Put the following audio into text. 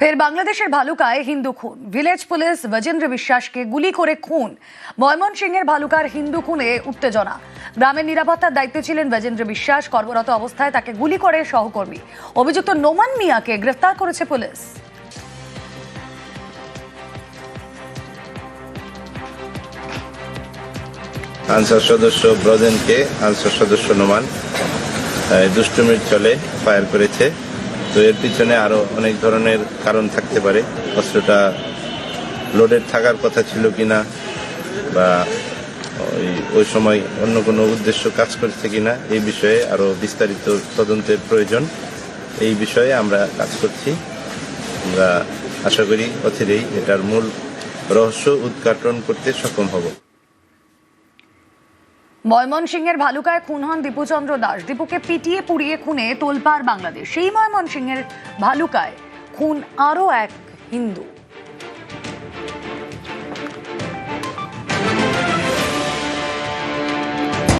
ফের বাংলাদেশের ভালুকায় হিন্দু খুন। ভিলেজ পুলিশ বজেন্দ্র বিশ্বাসকে গুলি করে খুন। ময়মনসিংহের ভালুকার হিন্দু খুনে উত্তেজনা। গ্রামের নিরাপত্তার দায়িত্বে ছিলেন বজেন্দ্র বিশ্বাস। কর্মরত অবস্থায় তাকে গুলি করে সহকর্মী। অভিযুক্ত নোমান মিয়াকে গ্রেফতার করেছে পুলিশ। আনসার সদস্য ব্রজেনকে আনসার সদস্য নোমান দুষ্টুমির চলে ফায়ার করেছে। তো এর পিছনে আরও অনেক ধরনের কারণ থাকতে পারে। অস্ত্রটা লোডেড থাকার কথা ছিল কিনা বা ওই ওই সময় অন্য কোনো উদ্দেশ্য কাজ করছে কিনা, এই বিষয়ে আরও বিস্তারিত তদন্তের প্রয়োজন। এই বিষয়ে আমরা কাজ করছি। আমরা আশা করি অচিরেই এটার মূল রহস্য উদ্ঘাটন করতে সক্ষম হব। ময়মনসিংহের ভালুকায় খুন হন দীপুচন্দ্র দাস। দীপুকে পিটিয়ে পুড়িয়ে খুনে তোলপাড় বাংলাদেশ। সেই ময়মনসিংহের ভালুকায় খুন আরও এক হিন্দু।